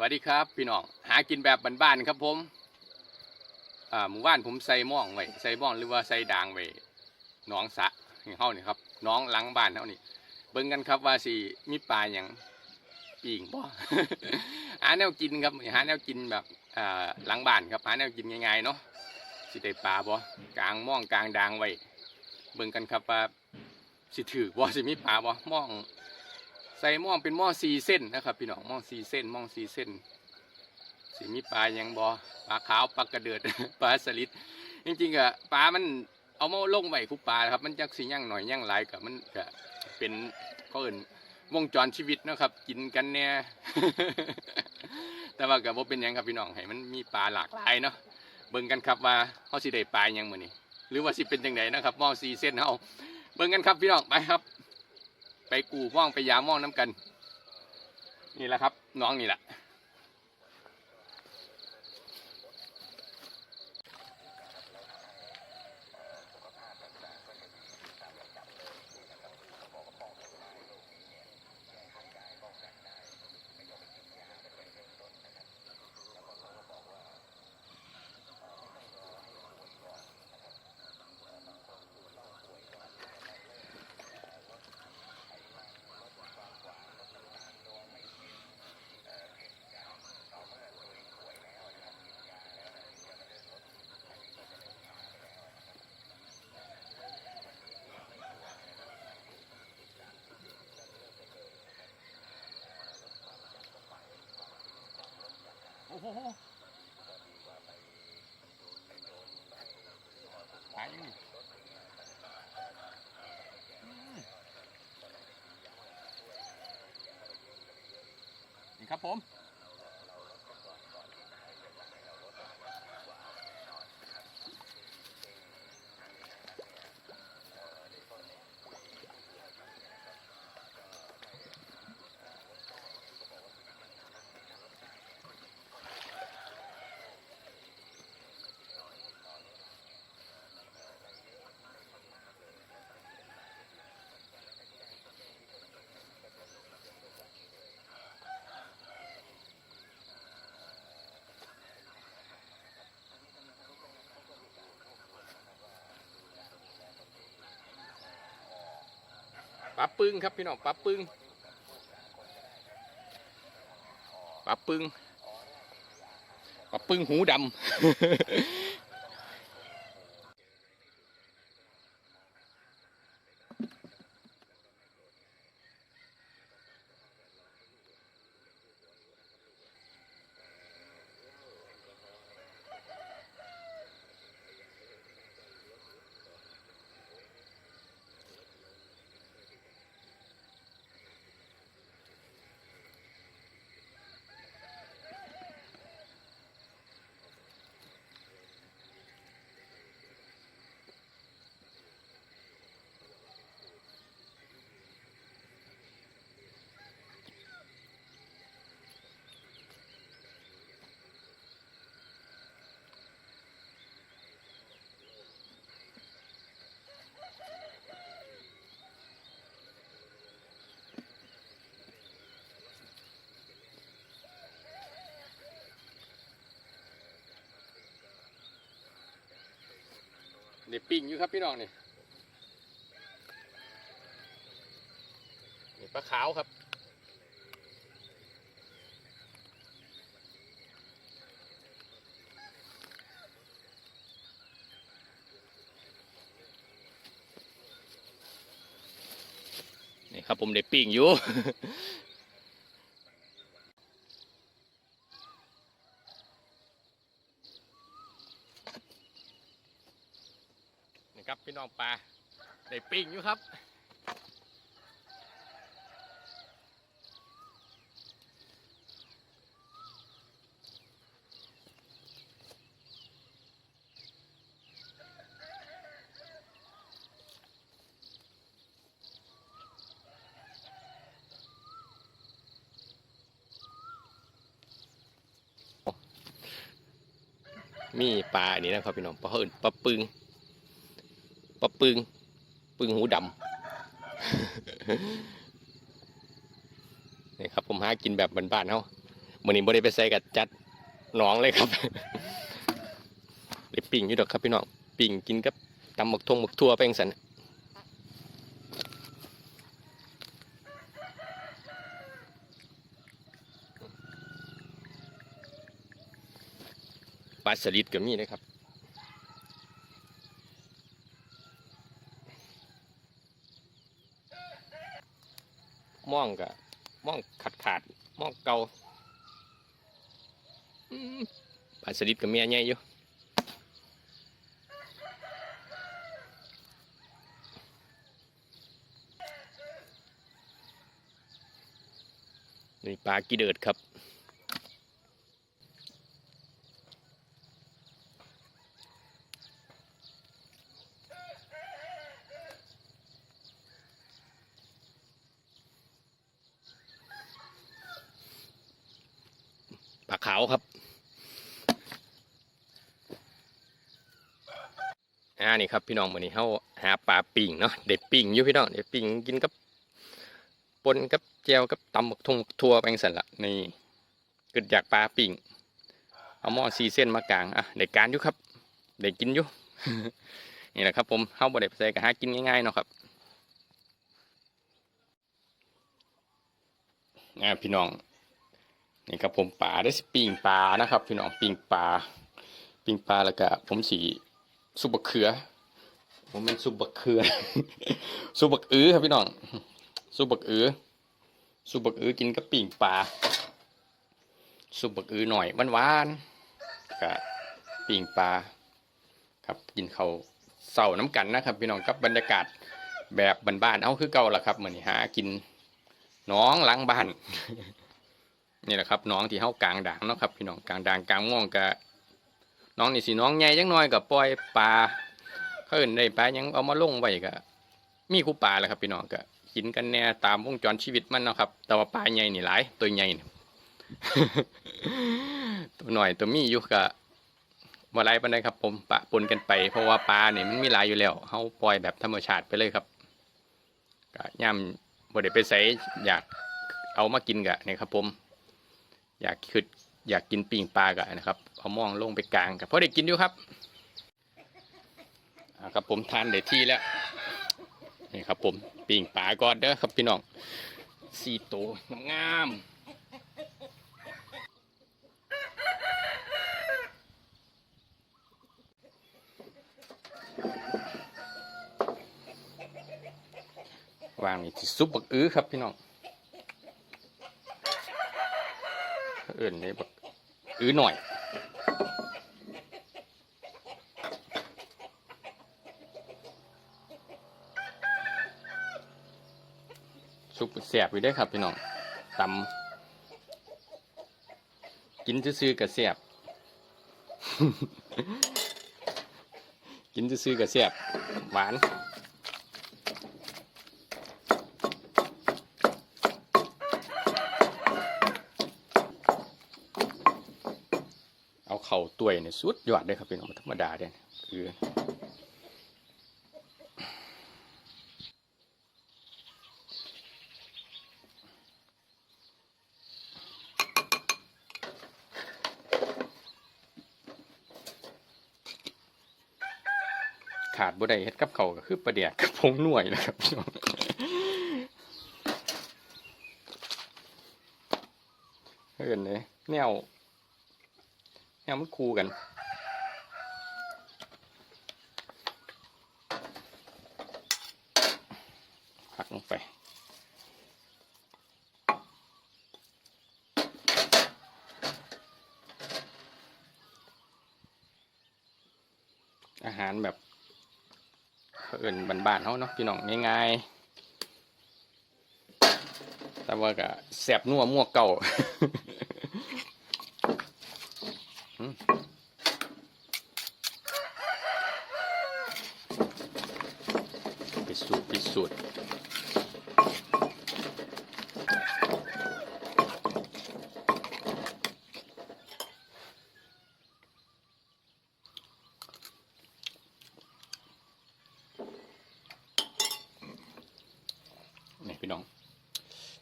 วัสดีครับ พี่น้องหากินแบบบ้านๆครับผมอ่าหมู่บ้านผมใส่ม่องไว้ใส่ม่องหรือว่าใส่ด่างไว้หนองสะของเฮานี่ครับน้องหลังบ้านเฮานี่เบิ่งกันครับว่าสิมีปลาหยังปิ่งบ่หาแนวกินครับหาแนวกินแบบอ่าหลังบ้านครับหาแนวกินง่ายๆเนาะสิได้ปลาบ่กลางม่องกลางด่างไว้เบิ่งกันครับว่าสิถือบ่สิมีปลาบ่ม่อง ใส่หม่อเป็นหม้อซีเส้นนะครับ พี่น้องหม้อซีเส้นหม้อซีเส้นสีมีปลายังบอปลาขาวปลากระเดิดปลาสลิดจริงๆอะปลามันเอามาลงไว้คุปลาครับ มันจักสีย่างหน่อยย่างหลายกับมันก็เป็นเขาเอินวงจรชีวิตนะครับ กินกันเนี่ยแต่ว่ากับว่าเป็นยังครับพี่น้องให้มันมีปลาหลากหลายเนาะเบิ่งกันครับว่าเขาสิได้ปลาหยังมือนี้หรือว่าสิเป็นจังไดนะครับหม้อซีเส้นเฮาเบิ่งกันครับพี่น้องไปครับ ไปกูม่องไปยาม่องน้ำกัน นี่แหละครับ น้องนี่แหละ โอ้โหห ปลาปึ้งครับพี่น้องปลาปึ้งปลาปึ้งปลาปึ้งหูดำ เดี๋ยวปิ้งอยู่ครับพี่น้องนี่นี่ปลาขาวครับนี่ครับผมเด็ปิ้งอยู่ นี่ครับพี่น้องปลาได้ ปิ้งอยู่ครับ มีปลาอันนี้นะครับพี่น้องปลาเหินปลาปึงปลาปึง ปึงหูดำนี่ครับ ผมหากินแบบบ้านๆเขามื้อนี้บ่ได้ไปใส่กับจัดหน้องเลยครับไปปิ่งอยู่ดอกครับพี่น้องปิ่งกินกับตำหมกทงหมกทั่วไปจังซั่นปลาสลิดก็มีนะครับ มองกะมองขาดขาดๆมองเกาปลาสลิดกับเมียใหญ่อยู่นี่ปลากีเดิดครับ ปลาขาวครับ อ่า นี่ครับพี่น้องวันนี้เขาหาปลาปิ่งเนาะเด็ดปิ่งอยู่พี่น้องเด็ดปิ่งกินกับปนกับแจวกับตำบักทงทัวไปสันละนี่เกิดจากปลาปิ่งเอาหม้อซีเส้นมากลางอะเด็กการอยู่ครับเด็กกินอยู่นี่แหละครับ ผมเข้าบ่ได้ไปใส่กับหากินง่ายๆเนาะครับอ่าพี่น้องนี่ครับผมปลาได้ปิ่งปลานะครับ พี่น้องปิ่งปลาปิ่งปลาแล้วก็ผมสี ซุปบะเขือผมเป็นซุปบะเขือซุปบะอื้อครับพี่น้องซุปบะอื้อซุปบะอื้อกินกับปิ่งปลาซุปบะอื้อหน่อยหวานๆกับปิ่งปลาครับกินเขาวเสาน้ำกันนะครับ พี่น้องกับบรรยากาศแบบบ้านๆเอาคือเก่าละครับเหมือนหากินหน้องหล้างบ้านนี่แหละครับน้องที่เฮากลางด่างเนาะครับ พี่น้องกลางด่างกลางม่วงกะ น้องนี่สิน้องใหญ่จังน้อยกับปล่อยปลาเขาเอิ้นได้ปลายังเอามาลงไว้กะมีคู่ปลาแหละครับพี่น้องกะกินกันแน่ตามวงจรชีวิตมันเนาะครับ แต่ว่าปลาใหญ่นี่หลายตัวใหญ่นี่ตัวหน่อยตัวมีอยู่กะบ่หลายปานใดครับ ผมปะปนกันไป เพราะว่าปลาเนี่ยมันมีหลายอยู่แล้วเฮาปล่อยแบบธรรมชาติไปเลยครับกะย่ำบ่ได้ไปใส่อยากเอามากินกะนี่ยครับ ผม อยากคือ อยากกินปิ่งปลากะนนะครับเอามองลงไปกลางกับพอได้กินอยู่ครับครับผมทานเดี๋ยวที่แล้วนี่ครับผมปิ่งปลาก่อนเด้อครับพี่น้องสี่ตัวงามวางนี่ที่ซุปบักอื้อครับพี่น้องเอื่นนี่แบบ อื้อหน่อย ซุปแสบอยู่ด้อครับพี่น้องตำกินซื่อๆกับแสบกินซื่อๆกับแสบหวาน เอาเข่า ตัวยเนี่ยสุดยอดเลยครับพี่น้องธรรมดาเด้คือขาดบ่ได้เฮ็ดกับเขาก็คือประเดียกกับพงหน่วยนะครับพี่น้องเอินเลยแนว แนวมันคู่กันผักลงไปอาหารแบบเอื่นบ้านๆเขาเนาะพี่น้องง่ายๆแต่ว่าก็แสบนัวมั่วเก่า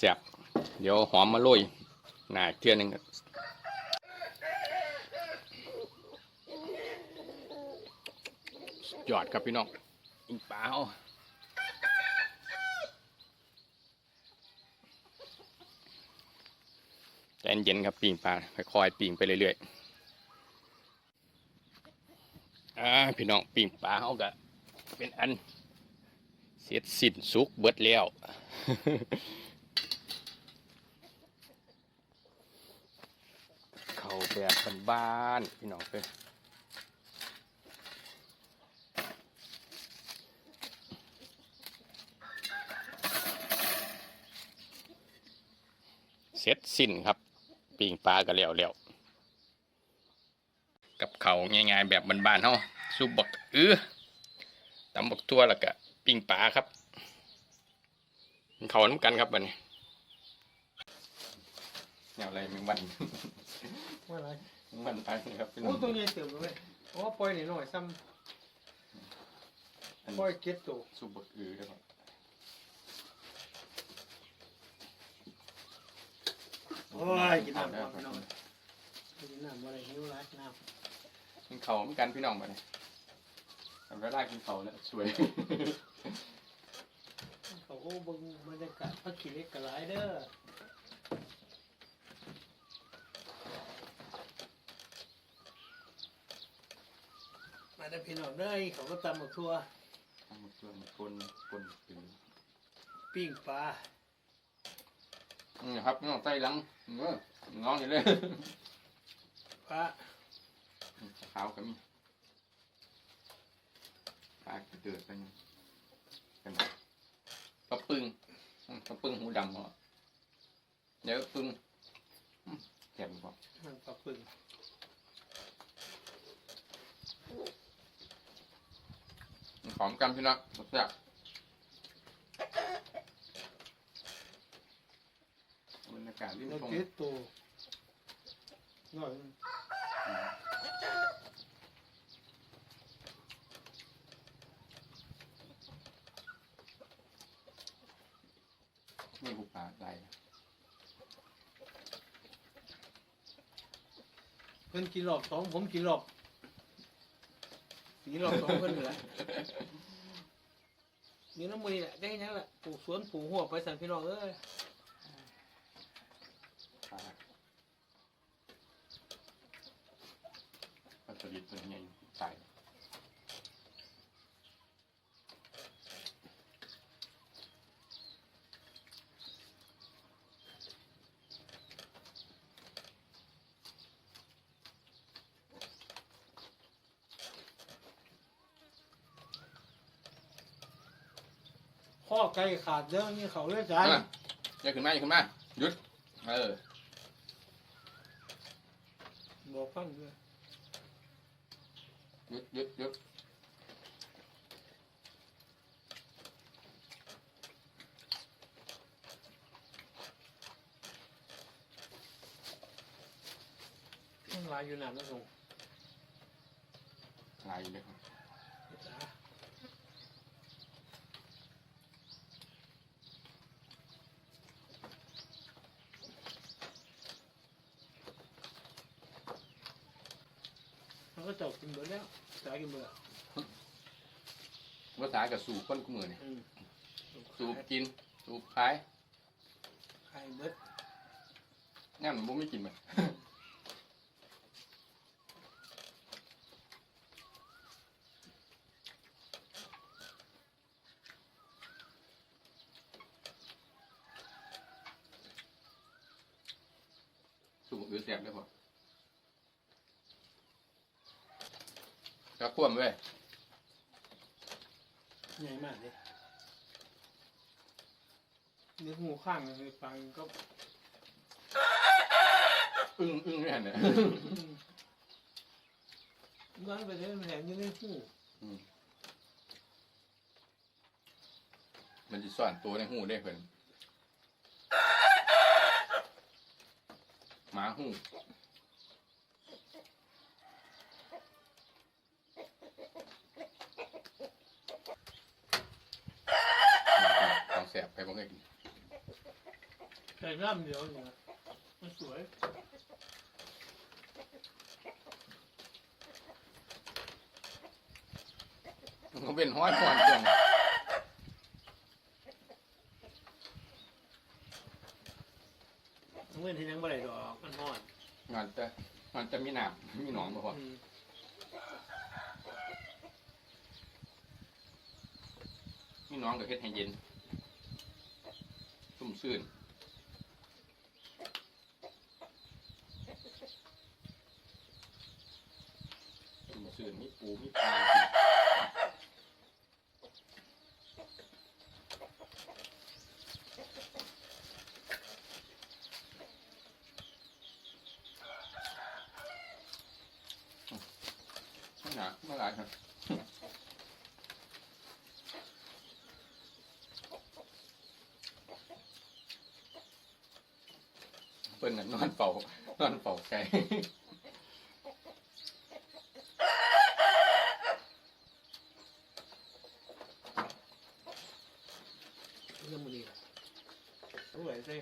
แสบเดี๋ยวหอมมาลุยหนาเทียนหนึ่งยอดครับพี่น้องอิงป้าเอาใจเย็นครับปีงปลาค่อยๆปีงไปเรื่อยๆอ่าพี่น้องปีงปลาเขาก็เป็นอันเสร็จสิ้นสุกเบิดแล้ว เขาแบบบ้านๆพี่น้องเพื่อนเสร็จสิ้นครับปิงปลาก็แล้วแล้วกับเขาง่ายๆแบบบ้านๆเฮาซุปบักเออตำบักทั่วแล้วก็ปิงปลาครับเขาน้ำกันครับบัดนี้ แนวอะไรมึงวันว่าอะไรมันไปครับพี่น้โอ้องตัวนี้เติมเลยโอ้ปล่อยนิดหน่อยซ้อันำปล่อยเก็ตตัวซุปบักอือได้ป่ะโอ้ยกินน้ำก่อนพี่น้องกินน้ำอะไรหิวร้ายน้กินเขาเหมือนกันพี่น้องไปเลยแต่เวลากินเขาเนี่ยสวยำเขาโอ้เบิ่งบรรยากาศพักขี้เล็กกระไรเด้อ ได้อพี่น้องเด้อเขาก็ตำหมกทั่วทำมาส่วนปนปนอือปิ้งปลานี่ครับพี่น้องใส่หลังเออน้องอยู่เลยปลาขาวก็มีปลากระเดือดไปนี่เป็นไงปลาปึงอืมปลาปึงหูดำเหรอเดี๋ยวปึงอืมแข็งพอมันปลาปึง หอมกันพี่น้องแซ่บบรรยากาศริมแล้วทงเตตัวหน่อยนี่บุปาไหลเพิ่นกินรอบสองผมกินรอบ สีรอบสองเพิ่นเหลือนี่น้ำมือนี่แหละได้ยังแหละปลูกสวนปลูกหัวไปสั่นพี่น้องเอ้ย ปลาปลาสลิดเป็นไงใส่ ข้อไก่ขาดเด้อนี่เขาเลือดจาเอนออย่าขึ้นมาอย่าขึ้นมาหยุด เออ บอกฟังด้วยหยุดหยุดหยุดมันลายอยู่นานแล้วส่งไหลเลยครับ มั นก็จบกินเบิดแล้วสายกินเบิดแล้วภาษากับสูบคนกูมือนี่อืมสูบกิน สูบขายขายเบิดงั้นมันบ่ไม่กินมัน สูบอือแสบได้พอ ก็ควมเว้ยใหญ่มากเลยเนื้อหูข้างเลยฟังก็อึ้งอึ้งเนี่ยเนี่ยมันไปเลยมันแหลมอยู่ในหูมันจะซ่อนตัวในหูได้เพิ่นหมาหูของแส บไปบ่เคยกินใส่น้ำเดียวอยู่นะมันสวยเป็นห้อยพอนตรงเมื่อที่ยังบ่ได้ดอกมันฮอดงานจะงานจะมีหนามมีหนองบ่พออืมมีหนองก็เฮ็ดให้เย็น ชุ่มชื่นชุ่มชื่นมีปูมีปลากินข้างหนาเมื่อไหร่ครับ เพิ่นน่ะนอนเฝ้านอนเฝ้าไก่เรื่องมื้อนี้รู้ไหวซิ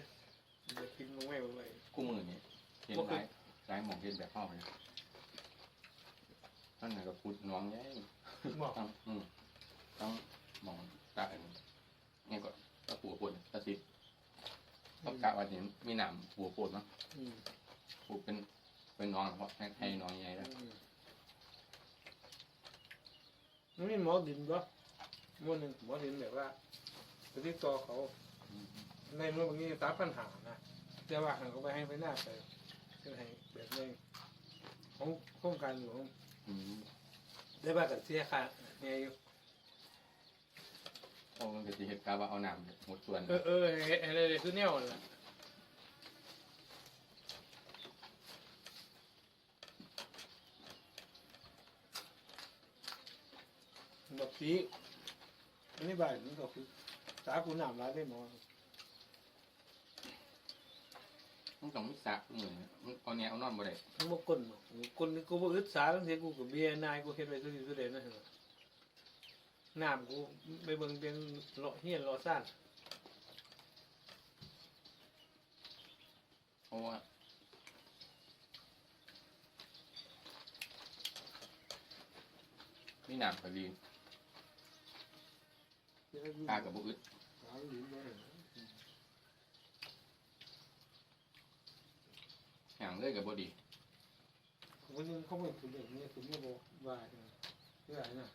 เดี๋ยวกินลงไว้บ่ไหวกู้มือนี่เห็นหลายหลายหมองเห็นแบบพ่อเลยนั่นน่ะก็พุดน้องใหญ่บอกต้องอืมต้องหมองตาอันนี่ก็ตะปูปนตะซิ ดต้องกะว่าเห็นมีหนามหัวโปนเนาะอืมปูเป็นเป็นน้องเพราะให้ให้น้องใหญ่แล้วอืมมันมีหมอดินบ่หมอหนึงหมอดินแบบว่าไปติดต่อเขา ในเมื่อบางทีตัดปัญหานะแต่ว่าหันเขาไปให้ไปหน้าไปเป็นให้แบบในของโครงการหลวงอืมได้ว่ากันเสียค่าไงอยู่เพราะมันก็สิเห็ดกาว่าเอาหนามหมดส่วนเออเออเฮ็ดอะไรคือแนวนั่นล่ะแบบนี้อันนี้บ่ายมันก็คือสาคูน้ำร้ายได้หมอมันต้องมีสระมือนะมันเอาแนวเอานอนบ่ได้ทั้งบกก้นเนาะก้นนี่กูบ่อึดสาตั้งแต่กูกับเบียร์นายกูเฮ็ดไว้สุดสุดเด่นนะเหรอ น้ำกูไปเบิ่งเป็นเลาะเฮียนเลาะซ่านเพราะว่ามีหนามพอดีปลากับบุอึดหาลิ้นบ่ได้หางเลยกับบ่ดีวันนึงเขาไม่ถึงอย่างนี้ถึงไม่บอกว่าจังเรื่องอะไรนะ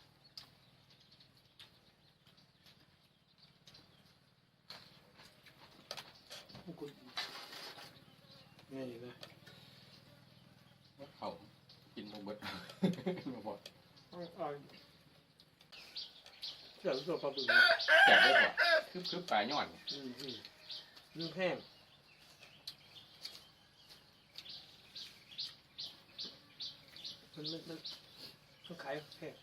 กูไงอยู่นะเขากินบ่เบิดบ่พอเอาเอาเจ้าตัวปลาบึกแจกได้พอคือคือปลาย่อนอืมอืมนึ่งแห้งมันมันมันมันขายแห้ง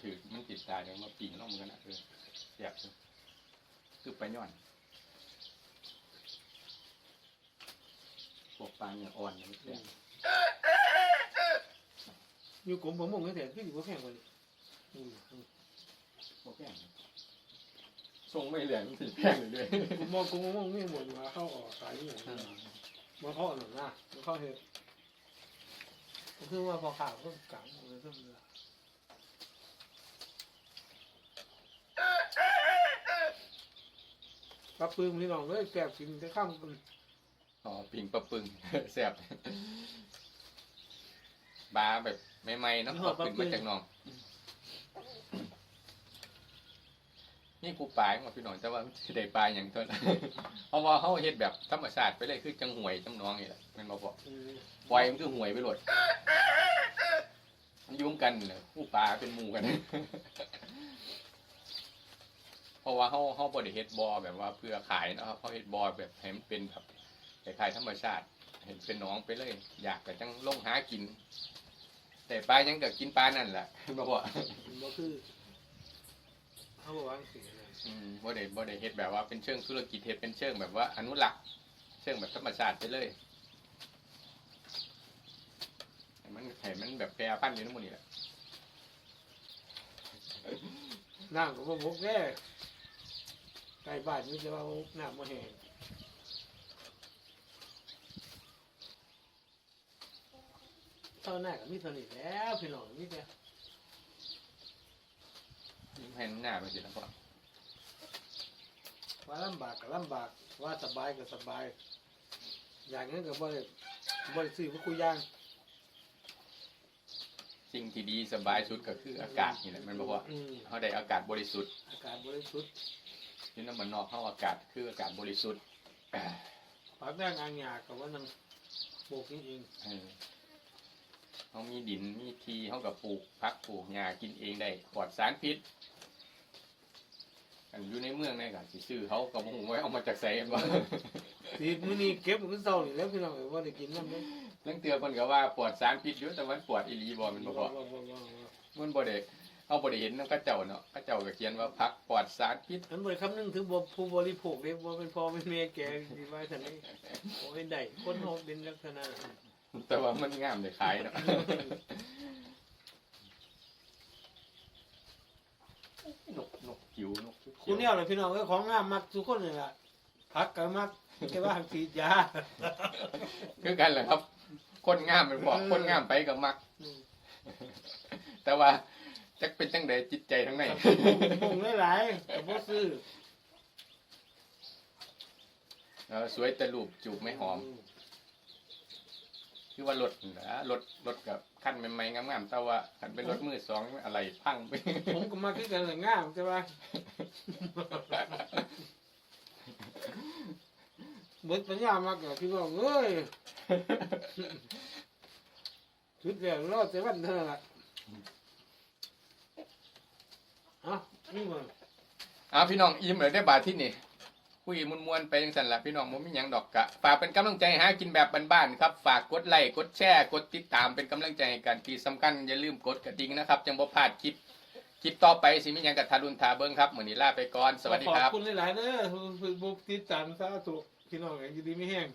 ถือมันติดตาเดี๋ยวมาปีนล่องมือกันนะเออแจกคือปลาย่อน พวกปลาเนื้ออ่อนนี่แจกอยู่กลุ่มผมมองไม่แต่ขึ้นอยู่ว่าแห้งกว่านี้อืมอืมบ่แพงทรงไม่เหลืองสีแพงเลยด้วยผมมองผมมองนี่หมดว่าเข้าออกขายนี่อย่างนี้มาเข้าหนังหน้ามาเข้าเห็ดก็คือว่าพอข่าวก็กลางเลยก็เลยปลาปืนพี่น้องเลยแกบกินจะข้ามกัน อ๋อปิงปลาปึงแซ่บบาแบบใหม่ๆเนาะปลาปึงมาจากหนอง นี่กูปลาของพี่น้องแต่ว่าสิได้ปลาอย่างเท่านั้นเพราะว่าเขาเฮ็ดแบบธรรมชาติไปเลยคือจังหวยจังหน้องนี่แหละแมันบ่พออืมปล่อยมันคือหวยไปโลดมันยุ่งกันเลยผู้ปลาเป็นหมู่กันเพราะว่าเขาเขาบริเฮ็ดบอแบบว่าเพื่อขายเนาะครับเขาเฮ็ดบอแบบให้มันเป็นแบบ คล้ายๆธรรมชาติ เห็นเป็นหน้องไปเลย อยากแต่จังลงหากิน แต่ปลายังก็กินปลานั่นแหละบ่พอมันก็คือเขาบอกว่าสิ่งอะไรอืมบ่ได้บ่ได้เฮ็ดแบบว่าเป็นเชิงธุรกิจเฮ็ดเป็นเชิงแบบว่าอนุรักษ์เชิงแบบธรรมชาติไปเลยให้มันให้มันแบบแปรพันธุ์อยู่ทั้งหมดนี่แหละน้ำก็บ่บกแน่ใกล้บ้านนี่จะว่าน้ำมาแห้ง เท่าหน้ากับมีเท่านี้แล้วพี่น้องนี่แกให้หน้าไปสิแล้วพ่อว่าลำบากก็ลำบากว่าสบายก็สบาย อย่างนั้นก็บ่ได้บ่ได้ซื้อพวกคุยย่างสิ่งที่ดีสบายสุดก็คืออากาศนี่แหละแมันบอกว่าอืมเขาได้อากาศบริสุทธิ์อากาศบริสุทธิ์อยี่น้ำมันนอกเขาอากาศคืออากาศบริสุทธิ์อ่าปากแด้งอ่างหยากับว่านังปลูกนี่เอง เออ เขามีดินมีทีเขากับปลูกพักปลูกหญ้ากินเองได้ปลอดสารพิษอันอยู่ในเมืองนี่ก็สิซื้อเขากับหูไว้เอามาจากไสกันวะทีมื้อนี้เก็บมันก็เศร้านี่แหล้วพี่น้องเอ้ยว่าได้กินน้ำเด้เรื่องเตือนคนก็ว่าปลอดสารพิษอยู่แต่มันปลอดอีหลีบ่แมันบ่พอบ่บ่บ่บ่มันบ่ได้เอาบ่ได้เห็นนำกระเจ้าเนาะกระเจ้าก็เขียนว่าพักปลอดสารพิษอันบ่ได้คำนึงถึงบ่ผู้บริโภคเด้บ่เป็นพ่อเป็นแม่แกสิว่าซั่นนี่โอ้ยได้คนเฮาเป็นลักษณะนั้น แต่ว่ามันงามได้ขายเนาะนกนกผิวนกคุเนี่ยแหละพี่น้องเอ้ยของงามมักทุกคนนี่ล่ะผักก็มักแต่ว่าหักสีดยาคือกันแหละครับ คนงามเป็นบอกเออคนงามไปก็มัก อืมแต่ว่าจักเป็นจังใดจิตใจทั้งในคงหลายๆก็บ่ซื้อเออสวยแต่รูปจูบไม่หอม คือว่ารถนะรถรถกับขั้นใหม่ๆงามๆแต่ว่าคันเป็นรถมือสองอะไรพังไปผมก็มาคือกันแหละงามใช่ปะเบิดปัญญามากเลยพี่น้องเอ้ยชุดแล้วรอดแต่วันเท่านั้นล่ะเอ้านี่มันเอาพี่น้องอิ่มเลยได้บาทที่นี่ คุยมวนๆไปยังสันละพี่น้องผมมิหยังดอกกะฝากเป็นกำลังใจหากินแบบบ้านๆครับ ฝากกดไลค์กดแชร์กดติดตามเป็นกำลังใจให้กันที่สำคัญอย่าลืมกดกระดิ่งนะครับจังบ่พลาดคลิปคลิปต่อไปสิมิหยังกับทารุณทาเบิ้งครับเหมือนนี้ลาไปก่อนสวัสดีครับขอบคุณหลายๆเด้อผู้ติดตามสาธุพี่น้องอย่างดีไม่แห้ง